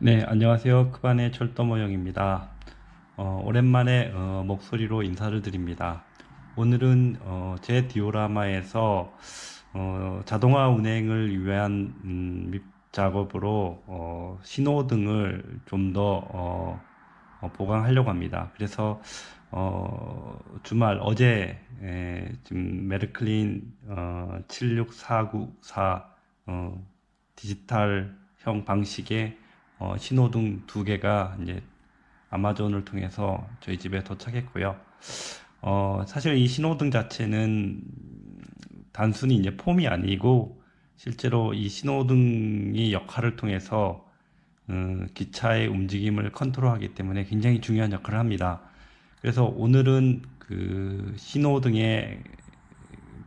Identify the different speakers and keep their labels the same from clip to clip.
Speaker 1: 네, 안녕하세요. 크반의 철도모형입니다. 어, 오랜만에 어, 목소리로 인사를 드립니다. 오늘은 어, 제 디오라마에서 어, 자동화 운행을 위한 음, 밉 작업으로 어, 신호등을 좀더 어, 어, 보강하려고 합니다. 그래서 어, 주말 어제 에, 지금 메르클린 어, 76494 어, 디지털형 방식의 어, 신호등 두 개가 이제 아마존을 통해서 저희 집에 도착했고요. 어, 사실 이 신호등 자체는 단순히 이제 폼이 아니고 실제로 이 신호등이 역할을 통해서 음, 기차의 움직임을 컨트롤하기 때문에 굉장히 중요한 역할을 합니다. 그래서 오늘은 그 신호등의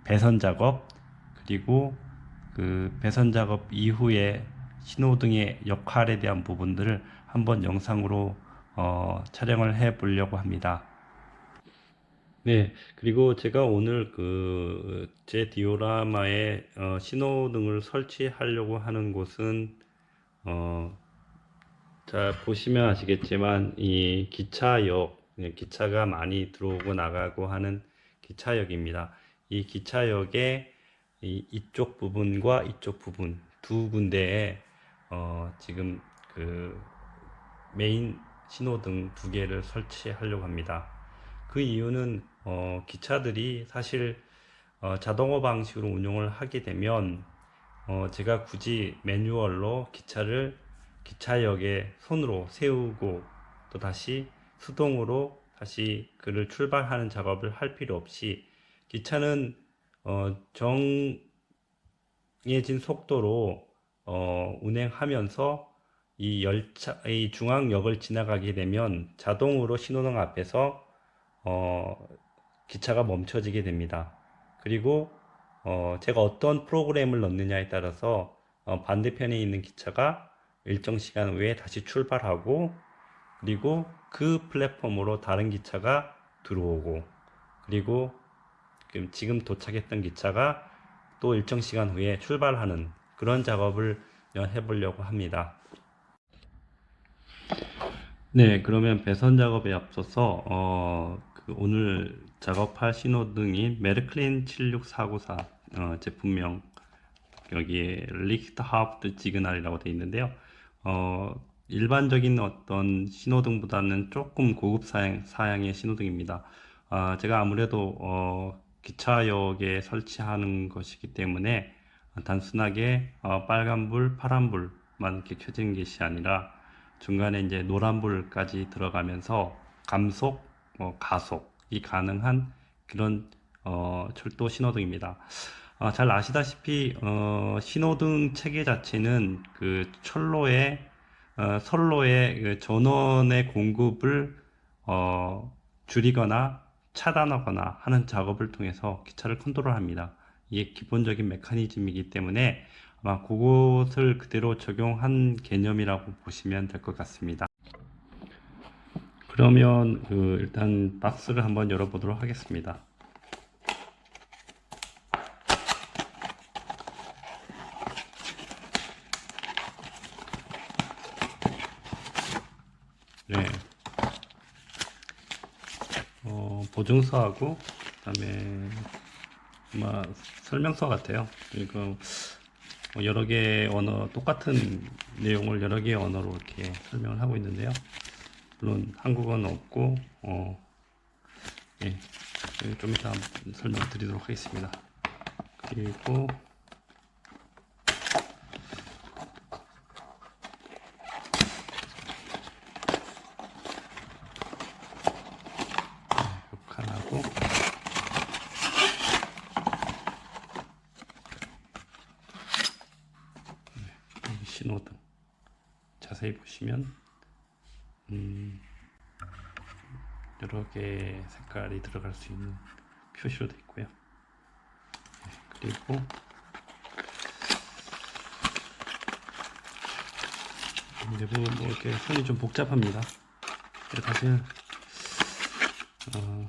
Speaker 1: 배선 작업 그리고 그 배선 작업 이후에 신호등의 역할에 대한 부분들을 한번 영상으로 어, 촬영을 해 보려고 합니다. 네, 그리고 제가 오늘 그 제 디오라마에 어, 신호등을 설치하려고 하는 곳은 어, 자 보시면 아시겠지만 이 기차역, 예, 기차가 많이 들어오고 나가고 하는 기차역입니다. 이 기차역의 이, 이쪽 부분과 이쪽 부분 두 군데에 어, 지금 그 메인 신호등 두 개를 설치하려고 합니다. 그 이유는 어, 기차들이 사실 어, 자동화 방식으로 운영을 하게 되면 어, 제가 굳이 매뉴얼로 기차를 기차역에 손으로 세우고 또 다시 수동으로 다시 그를 출발하는 작업을 할 필요 없이 기차는 어, 정해진 속도로 어, 운행하면서 이 열차, 이 중앙역을 지나가게 되면 자동으로 신호등 앞에서 어, 기차가 멈춰지게 됩니다. 그리고 어, 제가 어떤 프로그램을 넣느냐에 따라서 어, 반대편에 있는 기차가 일정 시간 후에 다시 출발하고 그리고 그 플랫폼으로 다른 기차가 들어오고 그리고 지금 도착했던 기차가 또 일정 시간 후에 출발하는 그런 작업을 해보려고 합니다. 네, 그러면 배선 작업에 앞서서 어, 그 오늘 작업할 신호등인 메르클린 76494 어, 제품명 여기에 리히트하프트 지그날이라고 되어 있는데요. 어, 일반적인 어떤 신호등보다는 조금 고급 사양, 사양의 신호등입니다. 아, 제가 아무래도 어, 기차역에 설치하는 것이기 때문에 단순하게 어, 빨간불, 파란불만 이렇게 켜지는 것이 아니라 중간에 이제 노란불까지 들어가면서 감속, 뭐 가속이 가능한 그런 어, 철도 신호등입니다. 어, 잘 아시다시피 어, 신호등 체계 자체는 그 철로의 어, 선로의 그 전원의 공급을 어, 줄이거나 차단하거나 하는 작업을 통해서 기차를 컨트롤합니다. 이게 기본적인 메커니즘이기 때문에 아마 그것을 그대로 적용한 개념이라고 보시면 될 것 같습니다. 그러면 그 일단 박스를 한번 열어보도록 하겠습니다. 네. 어, 보증서하고 그다음에 아마 설명서 같아요. 그리고 뭐 여러 개의 언어 똑같은 내용을 여러 개의 언어로 이렇게 설명을 하고 있는데요. 물론 한국어는 없고 어, 예, 좀 이따 설명 드리도록 하겠습니다. 그리고 여기 신호등 자세히 보시면 음, 여러 개의 색깔이 들어갈 수 있는 표시로 되어 있고요. 네, 그리고 내부 뭐 이렇게 손이 좀 복잡합니다. 사실 어,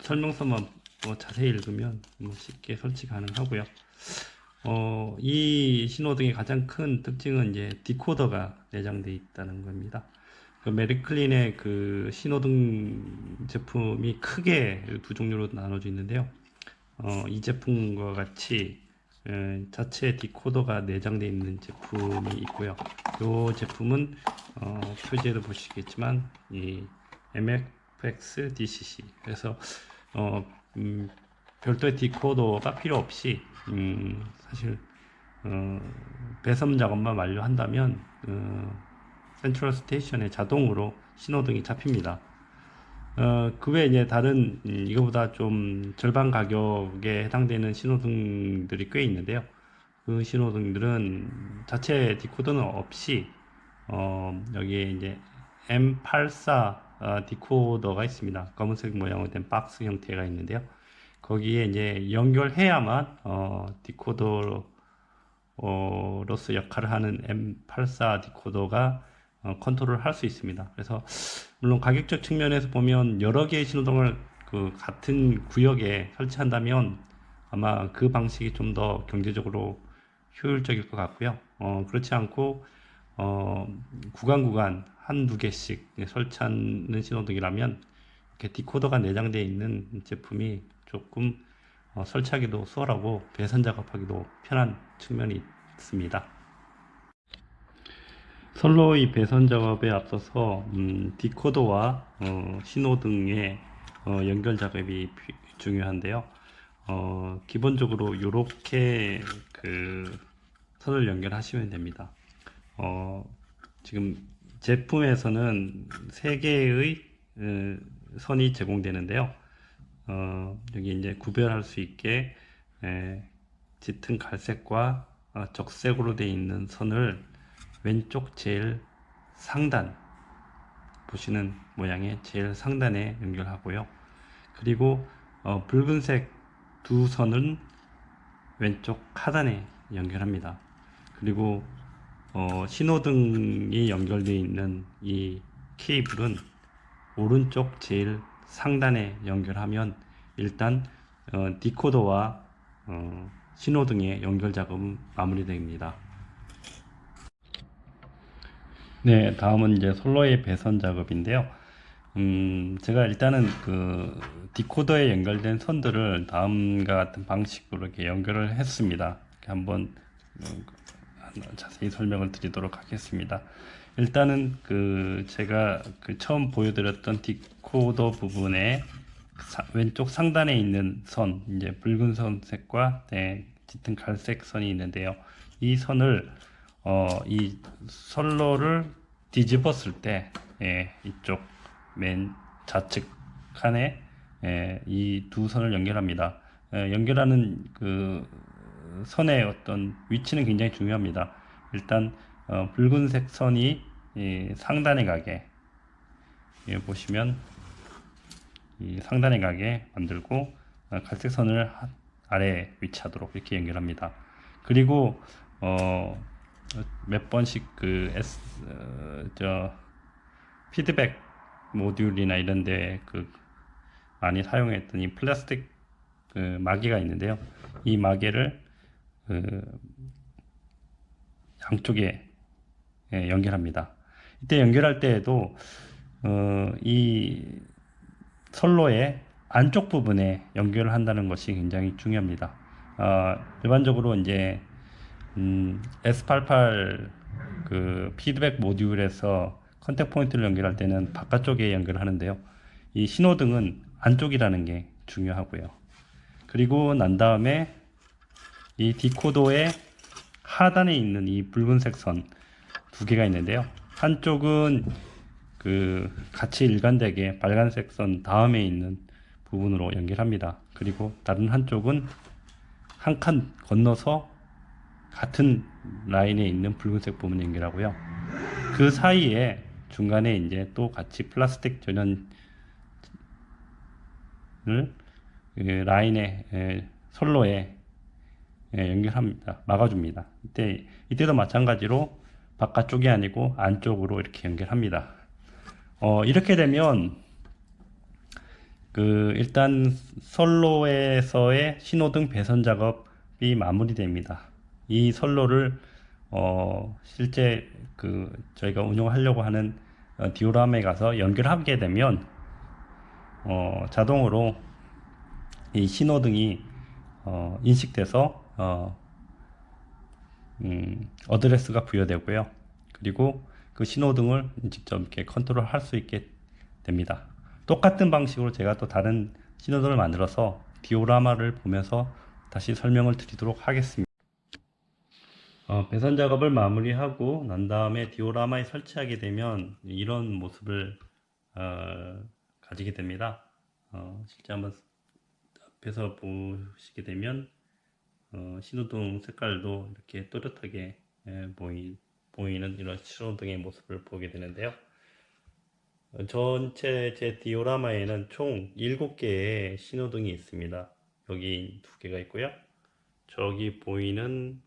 Speaker 1: 설명서만 뭐 자세히 읽으면 뭐 쉽게 설치 가능하고요. 어, 이 신호등의 가장 큰 특징은 이제 디코더가 내장되어 있다는 겁니다. 그 메리클린의 그 신호등 제품이 크게 두 종류로 나눠져 있는데요. 어, 이 제품과 같이 에, 자체 디코더가 내장되어 있는 제품이 있고요. 이 제품은 어, 표지에도 보시겠지만 이 MFX DCC 그래서 어, 음, 별도의 디코더가 필요 없이 음, 사실 어, 배선 작업만 완료한다면 어, 센트럴 스테이션에 자동으로 신호등이 잡힙니다. 어, 그 외에 이제 다른 음, 이거보다 좀 절반 가격에 해당되는 신호등들이 꽤 있는데요. 그 신호등들은 자체 디코더는 없이 어, 여기에 이제 M84 어, 디코더가 있습니다. 검은색 모양으로 된 박스 형태가 있는데요. 거기에 이제 연결해야만 어, 디코더로서 역할을 하는 M84 디코더가 어, 컨트롤을 할수 있습니다. 그래서 물론 가격적 측면에서 보면 여러 개의 신호등을 그 같은 구역에 설치한다면 아마 그 방식이 좀 더 경제적으로 효율적일 것 같고요. 어, 그렇지 않고 어, 구간 구간 한두 개씩 설치하는 신호등이라면 이렇게 디코더가 내장되어 있는 제품이 조금 어, 설치하기도 수월하고 배선 작업하기도 편한 측면이 있습니다. 선로의 배선 작업에 앞서서 음, 디코더와 어, 신호등의 어, 연결 작업이 피- 중요한데요. 어, 기본적으로 이렇게 그 선을 연결하시면 됩니다. 어, 지금 제품에서는 세 개의 어, 선이 제공되는데요. 어, 여기 이제 구별할 수 있게 에, 짙은 갈색과 어, 적색으로 되어 있는 선을 왼쪽 제일 상단 보시는 모양의 제일 상단에 연결하고요. 그리고 어, 붉은색 두 선은 왼쪽 하단에 연결합니다. 그리고 어, 신호등이 연결되어 있는 이 케이블은 오른쪽 제일 상단에 연결하면 일단 어, 디코더와 어, 신호등의 연결 작업은 마무리됩니다. 네, 다음은 이제 솔로의 배선 작업인데요. 음, 제가 일단은 그 디코더에 연결된 선들을 다음과 같은 방식으로 이렇게 연결을 했습니다. 한번 어, 자세히 설명을 드리도록 하겠습니다. 일단은 그 제가 그 처음 보여드렸던 디코더 부분에 사- 왼쪽 상단에 있는 선, 이제 붉은 선색과 네, 짙은 갈색 선이 있는데요. 이 선을 어, 이 선로를 뒤집었을 때 예, 이쪽 맨 좌측 칸에 예, 이두 선을 연결합니다. 예, 연결하는 그 선의 어떤 위치는 굉장히 중요합니다. 일단 어, 붉은색 선이 이 상단에 가게 예, 보시면 이 상단에 가게 만들고 어, 갈색 선을 하- 아래에 위치하도록 이렇게 연결합니다. 그리고 어, 몇 번씩 그 S 어, 저 피드백 모듈이나 이런 데 그 많이 사용했던 이 플라스틱 그 마개가 있는데요. 이 마개를 그 양쪽에 예, 연결합니다. 이때 연결할 때에도 어, 이 선로의 안쪽 부분에 연결을 한다는 것이 굉장히 중요합니다. 어, 일반적으로 이제 음, S88 그 피드백 모듈에서 컨택 포인트를 연결할 때는 바깥쪽에 연결을 하는데요. 이 신호등은 안쪽이라는 게 중요하고요. 그리고 난 다음에 이 디코더의 하단에 있는 이 붉은색 선 두 개가 있는데요. 한쪽은 그 같이 일관되게 빨간색 선 다음에 있는 부분으로 연결합니다. 그리고 다른 한쪽은 한 칸 건너서 같은 라인에 있는 붉은색 부분 연결하고요. 그 사이에 중간에 이제 또 같이 플라스틱 전연을 그 라인에 에, 선로에 예, 연결합니다. 막아줍니다. 이때 이때도 마찬가지로 바깥쪽이 아니고 안쪽으로 이렇게 연결합니다. 어, 이렇게 되면 그 일단 선로에서의 신호등 배선 작업이 마무리됩니다. 이 선로를 어, 실제 그 저희가 운영하려고 하는 어, 디오람에 가서 연결하게 되면 어, 자동으로 이 신호등이 어, 인식돼서 어, 음, 어드레스가 부여되고요. 그리고 그 신호등을 직접 이렇게 컨트롤 할 수 있게 됩니다. 똑같은 방식으로 제가 또 다른 신호등을 만들어서 디오라마를 보면서 다시 설명을 드리도록 하겠습니다. 어, 배선 작업을 마무리하고 난 다음에 디오라마에 설치하게 되면 이런 모습을 어, 가지게 됩니다. 어, 실제 한번 앞에서 보시게 되면 어, 신호등 색깔도 이렇게 또렷하게 예, 보이, 보이는 이런 신호등의 모습을 보게 되는데요. 어, 전체 제 디오라마에는 총 7개의 신호등이 있습니다. 여기 두 개가 있고요. 저기 보이는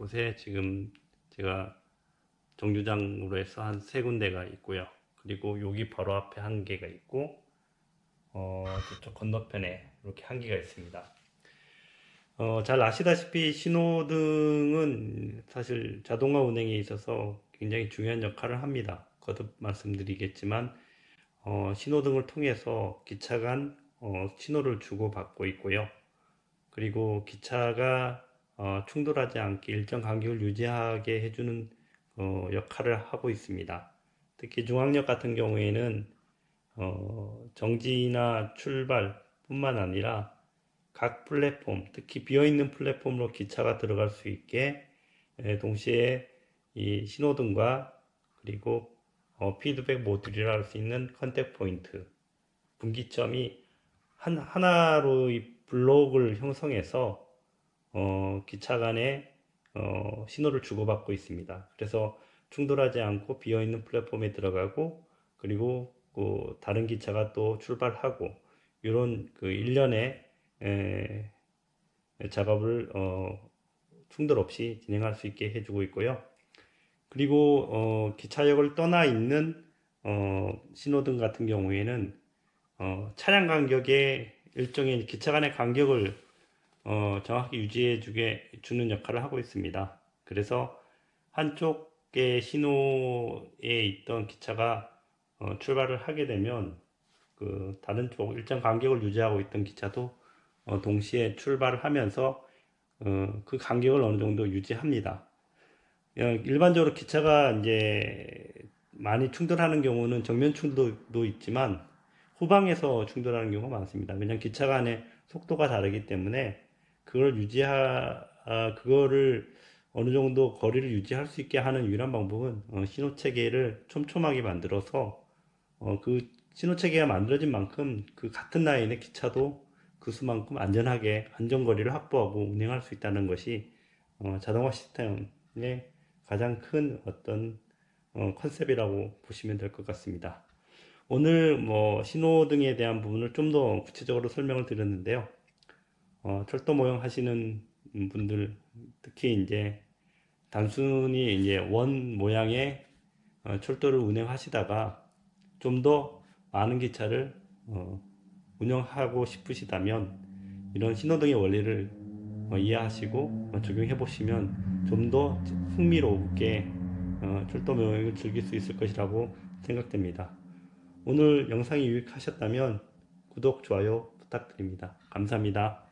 Speaker 1: 곳에 지금 제가 정류장으로 해서 한 세 군데가 있고요. 그리고 여기 바로 앞에 한 개가 있고, 어, 저쪽 건너편에 이렇게 한 개가 있습니다. 어, 잘 아시다시피 신호등은 사실 자동화 운행에 있어서 굉장히 중요한 역할을 합니다. 거듭 말씀드리겠지만, 어, 신호등을 통해서 기차 간 어, 신호를 주고받고 있고요. 그리고 기차가 어, 충돌하지 않게 일정 간격을 유지하게 해주는 어, 역할을 하고 있습니다. 특히 중앙역 같은 경우에는 어, 정지나 출발 뿐만 아니라 각 플랫폼, 특히 비어있는 플랫폼으로 기차가 들어갈 수 있게 에, 동시에 이 신호등과 그리고 어, 피드백 모듈이라 할 수 있는 컨택 포인트, 분기점이 한, 하나로 이 블록을 형성해서 어, 기차 간에 어, 신호를 주고받고 있습니다. 그래서 충돌하지 않고 비어있는 플랫폼에 들어가고 그리고 그 다른 기차가 또 출발하고 이런 그 일련의 에, 작업을 어, 충돌 없이 진행할 수 있게 해주고 있고요. 그리고 어, 기차역을 떠나 있는 어, 신호등 같은 경우에는 어, 차량 간격의 일정의 기차 간의 간격을 어, 정확히 유지해 주게 주는 역할을 하고 있습니다. 그래서 한쪽의 신호에 있던 기차가 어, 출발을 하게 되면 그 다른 쪽 일정 간격을 유지하고 있던 기차도 어, 동시에 출발을 하면서 어, 그 간격을 어느 정도 유지합니다. 어, 일반적으로 기차가 이제 많이 충돌하는 경우는 정면 충돌도 있지만 후방에서 충돌하는 경우가 많습니다. 왜냐하면 기차 간의 속도가 다르기 때문에 그걸 유지하, 아, 그거를 어느 정도 거리를 유지할 수 있게 하는 유일한 방법은 어, 신호 체계를 촘촘하게 만들어서 어, 그 신호 체계가 만들어진 만큼 그 같은 라인의 기차도 그 수만큼 안전하게 안전거리를 확보하고 운행할 수 있다는 것이 어, 자동화 시스템의 가장 큰 어떤 어, 컨셉이라고 보시면 될 것 같습니다. 오늘 뭐 신호등에 대한 부분을 좀 더 구체적으로 설명을 드렸는데요. 어, 철도 모형 하시는 분들 특히 이제 단순히 이제 원 모양의 어, 철도를 운행하시다가 좀 더 많은 기차를 어, 운영하고 싶으시다면 이런 신호등의 원리를 어, 이해하시고 어, 적용해 보시면 좀 더 흥미롭게 어, 철도 모형을 즐길 수 있을 것이라고 생각됩니다. 오늘 영상이 유익하셨다면 구독, 좋아요 부탁드립니다. 감사합니다.